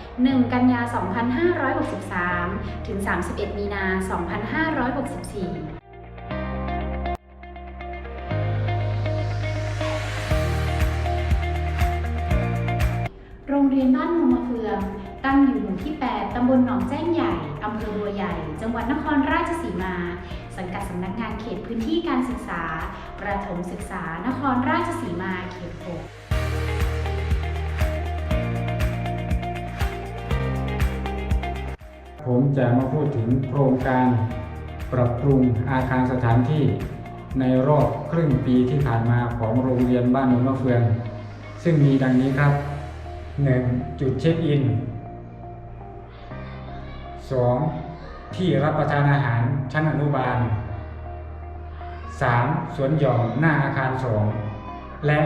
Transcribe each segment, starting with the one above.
1 กันยา 2563 ถึง 31 มีนา 2564โรงเรียนบ้านโนนมเฟือง ตั้งอยู่หมู่ที่ 8 ตำบลหนองแจ้งใหญ่ อำเภอบัวใหญ่ จังหวัดนครราชสีมา สังกัดสำนักงานเขตพื้นที่การศึกษา ประถมศึกษานครราชสีมาเขต 6 ผมจะมาพูดถึงโครงการปรับปรุงอาคารสถานที่ในรอบครึ่งปีที่ผ่านมาของโรงเรียนบ้านโนนมะเฟือง ซึ่งมีดังนี้ครับ 1. จุดเช็คอิน 2. ที่รับประทานอาหารชั้นอนุบาล 3. สวนหย่อมหน้าอาคาร 2 และ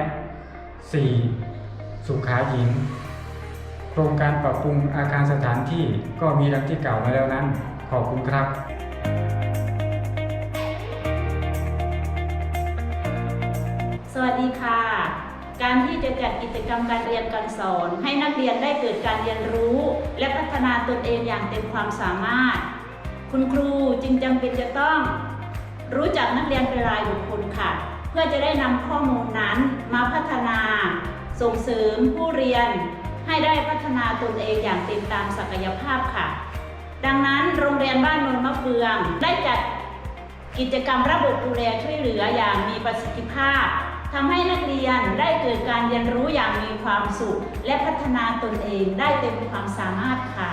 4. สุขาหญิง ครงการปรับปรุงอาคารสถานที่ก็มีดังที่กล่าวมาแล้วนั้น ขอบคุณครับสวัสดีค่ะ การที่จะจัดกิจกรรมการเรียนการสอน ให้นักเรียนได้เกิดการเรียนรู้ และพัฒนาตนเองอย่างเต็มความสามารถ คุณครูจึงจำเป็นจะต้อง รู้จักนักเรียนเป็นรายบุคคลค่ะ เพื่อจะได้นำข้อมูลนั้นมาพัฒนา ส่งเสริมผู้เรียน ให้ได้พัฒนาตนเองอย่างเต็มตามศักยภาพค่ะ ดังนั้นโรงเรียนบ้านนนมะเฟืองได้จัดกิจกรรมระบบดูแลช่วยเหลืออย่างมีประสิทธิภาพทำให้นักเรียนได้เกิดการเรียนรู้อย่างมีความสุข และพัฒนาตนเองได้เต็มความสามารถค่ะ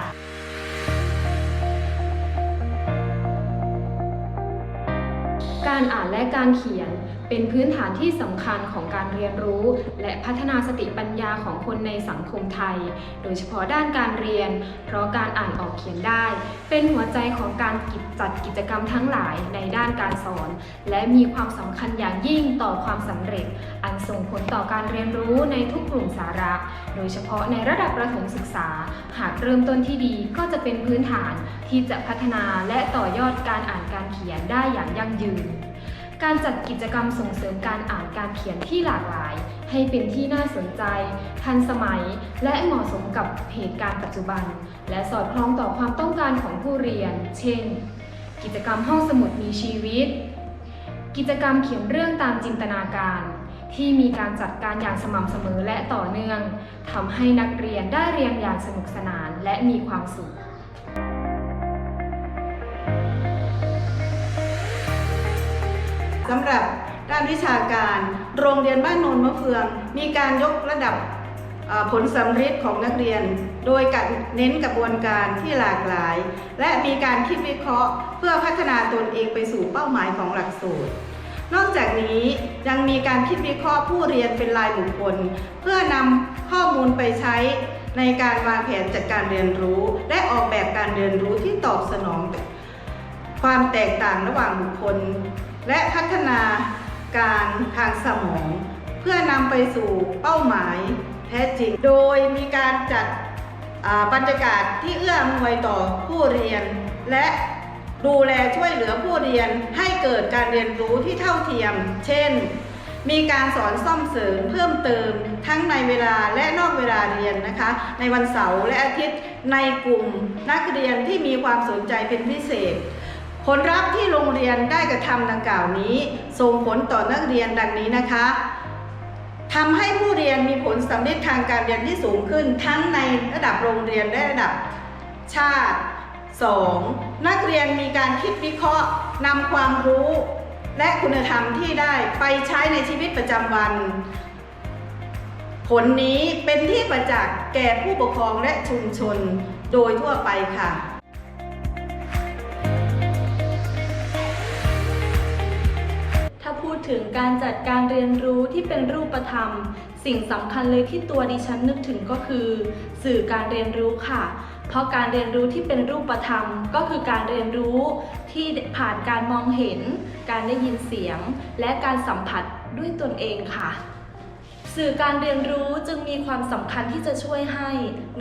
การอ่านและการเขียน เป็นพื้นฐานที่สำคัญของการเรียนรู้ และพัฒนาสติปัญญาของคนในสังคมไทย โดยเฉพาะด้านการเรียน เพราะการอ่านออกเขียนได้ เป็นหัวใจของการจัดกิจกรรมทั้งหลายในด้านการสอน และมีความสำคัญอย่างยิ่งต่อความสำเร็จ อันส่งผลต่อการเรียนรู้ในทุกกลุ่มสาระ โดยเฉพาะในระดับประถมศึกษา หากเริ่มต้นที่ดีก็จะเป็นพื้นฐานที่จะพัฒนาและต่อยอดการอ่านการเขียนได้อย่างยั่งยืน การจัดกิจกรรมส่งเสริมการอ่านการเขียนที่หลากหลาย ให้เป็นที่น่าสนใจ ทันสมัย และเหมาะสมกับเหตุการณ์ปัจจุบัน และสอดคล้องต่อความต้องการของผู้เรียน เช่น กิจกรรมห้องสมุดมีชีวิต กิจกรรมเขียนเรื่องตามจินตนาการ ที่มีการจัดการอย่างสม่ำเสมอและต่อเนื่องทำให้นักเรียนได้เรียนอย่างสนุกสนานและมีความสุข สำหรับด้านวิชาการ โรงเรียนบ้านโนนมะเฟือง มีการยกระดับผลสำฤทธิ์ของนักเรียน โดยการเน้นกระบวนการที่หลากหลาย และมีการคิดวิเคราะห์ เพื่อพัฒนาตนเองไปสู่เป้าหมายของหลักสูตร นอกจากนี้ยังมีการคิดวิเคราะห์ผู้เรียนเป็นรายบุคคล เพื่อนำข้อมูลไปใช้ในการวางแผนจัดการเรียนรู้ และออกแบบการเรียนรู้ที่ตอบสนองความแตกต่างระหว่างบุคคล และพัฒนาการทางสมอง เพื่อนำไปสู่เป้าหมายแท้จริง โดยมีการจัดบรรยากาศที่เอื้ออำนวยต่อผู้เรียน และดูแลช่วยเหลือผู้เรียนให้เกิดการเรียนรู้ที่เท่าเทียม เช่น มีการสอนซ่อมเสริมเพิ่มเติมทั้งในเวลาและนอกเวลาเรียนนะคะ ในวันเสาร์และอาทิตย์ในกลุ่มนักเรียนที่มีความสนใจเป็นพิเศษ ผลลัพธ์ที่โรงเรียนได้กระทำดังกล่าวนี้ ส่งผลต่อนักเรียนดังนี้นะคะทำให้ผู้เรียนมีผลสำเร็จทางการเรียนที่สูงขึ้น ทั้งในระดับโรงเรียนและระดับชาติ 2. นักเรียนมีการคิดวิเคราะห์นำความรู้ และคุณธรรมที่ได้ไปใช้ในชีวิตประจำวัน ผลนี้เป็นที่ประจักษ์แก่ผู้ปกครองและชุมชนโดยทั่วไปค่ะ ถึงการจัดการเรียนรู้ที่เป็นรูปธรรม สิ่งสำคัญเลยที่ตัวดิฉันนึกถึงก็คือ สื่อการเรียนรู้ค่ะ เพราะการเรียนรู้ที่เป็นรูปธรรม ก็คือการเรียนรู้ที่ผ่านการมองเห็น การได้ยินเสียง และการสัมผัสด้วยตนเองค่ะ สื่อการเรียนรู้จึงมีความสำคัญที่จะช่วยให้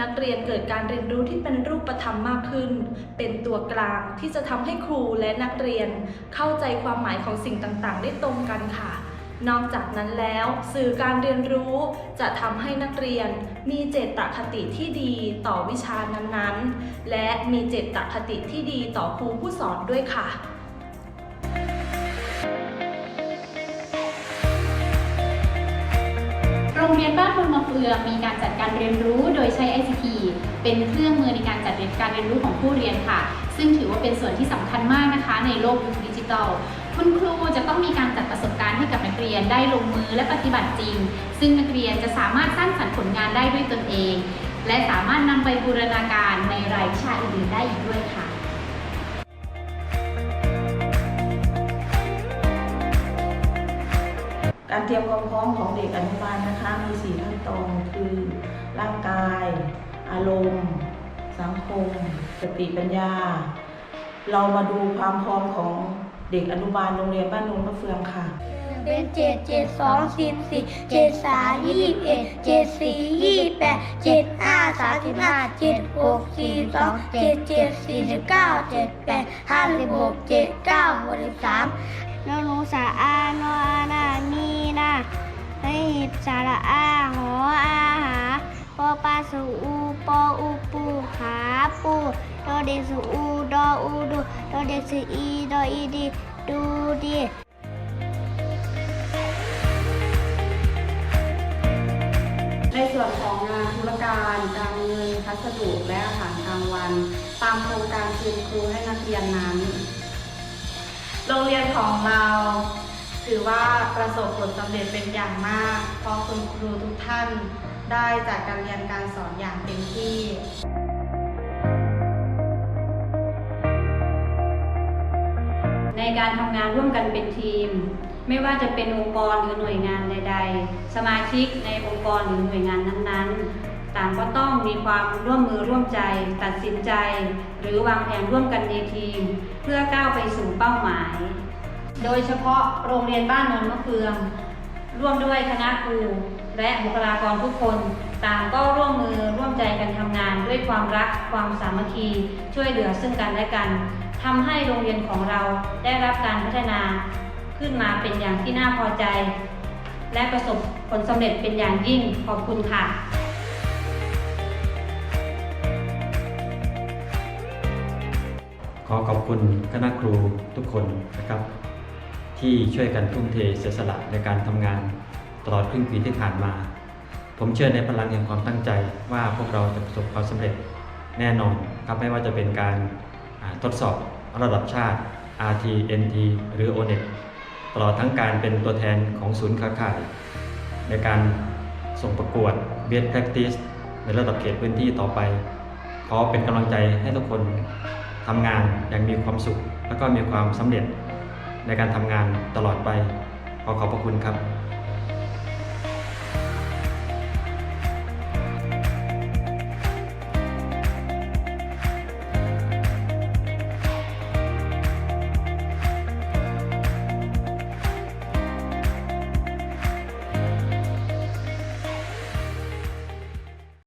นักเรียนเกิดการเรียนรู้ที่เป็นรูปธรรมมากขึ้น เป็นตัวกลางที่จะทำให้ครูและนักเรียน เข้าใจความหมายของสิ่งต่างๆ ได้ตรงกันค่ะ นอกจากนั้นแล้ว สื่อการเรียนรู้จะทำให้นักเรียน มีเจตคติที่ดีต่อวิชานั้นๆ และมีเจตคติที่ดีต่อครูผู้สอนด้วยค่ะ รงเรียนบ้านพลมาเฟืองมีการจัดการเรียนรู้โดยใช้ ICT เป็นเครื่องมือในการจัดการเรียนรู้ของผู้เรียนค่ะ ซึ่งถือว่าเป็นส่วนที่สำคัญมากนะคะ ในโลกยุคดิจิทัลคุณครูจะต้องมีการจัดประสบการณ์ให้กับนักเรียนได้ลงมือและปฏิบัติจริง ซึ่งนักเรียนจะสามารถสร้างสรรค์ผลงานได้ด้วยตนเอง และสามารถนำไปบูรณาการในรายวิชาอื่นๆได้อีกด้วยค่ะ การเตรียมความพร้อมของเด็กอนุบาลนะคะ มี4ขั้นตอนคือร่างกาย อารมณ์ สังคม สติปัญญา เรามาดูความพร้อมของเด็กอนุบาลโรงเรียนบ้านโนนมะเฟืองค่ะเป็นเจ็ดเจ็ดสองสิบสี่เจ็ดสามยี่สิบเอ็ดเจ็ดสี่ยี่สิบแปดเจ็ดห้าสามสิบห้าเจ็ดหกสี่สองเจ็ดเจ็ดสี่สิบเก้าเจ็ดแปดห้าสิบหกเจ็ดเก้าหกสิบสาม นหนูสาอานออานามีนาให้หิบสาระอาหออาหาปอปลาสูอูปออูปูหาปูดอเด็กสูอูดออูดูดอเด็กสูอีดออีดีดูดีในส่วนของงานธุรการการเงินพัสดุและอาหารกลางวัน ตามโครงการคืนครูให้นักเรียนนั้น โรงเรียนของเรา ถือว่าประสบผลสำเร็จเป็นอย่างมาก เพราะคุณครูทุกท่านได้จัดการเรียนการสอนอย่างเต็มที่ในการทำงานร่วมกันเป็นทีม ไม่ว่าจะเป็นองค์กรหรือหน่วยงานใด ๆ สมาชิกในองค์กรหรือหน่วยงานนั้นๆ ต่างก็ต้องมีความร่วมมือร่วมใจ ตัดสินใจ หรือวางแผนร่วมกันในทีม เพื่อก้าวไปสู่เป้าหมาย โดยเฉพาะโรงเรียนบ้านนนมะเฟือง ร่วมด้วยคณะครูและบุคลากรทุกคน ต่างก็ร่วมมือร่วมใจกันทำงานด้วยความรักความสามัคคี ช่วยเหลือซึ่งกันและกันทำให้โรงเรียนของเราได้รับการพัฒนา ขึ้นมาเป็นอย่างที่น่าพอใจ และประสบผลสำเร็จเป็นอย่างยิ่งขอบคุณค่ะ อขอบคุณคณะครูทุกคนนะครับ ที่ช่วยกันทุ่มเทเสียสละในการทำงานตลอดครึ่งปีที่ผ่านมา ผมเชื่อในพลังแห่งความตั้งใจว่าพวกเราจะประสบความสำเร็จแน่นอนครับไม่ว่าจะเป็นการทดสอบระดับชาติ RT NT หรือ ONET ตลอดทั้งการเป็นตัวแทนของศูนย์ค้าขาย ในการส่งประกวด Best Practice ในระดับเขตพื้นที่ต่อไป ขอเป็นกำลังใจให้ทุกคน ทำงานอย่างมีความสุข แล้วก็มีความสำเร็จในการทำงานตลอดไป ขอขอบพระคุณครับ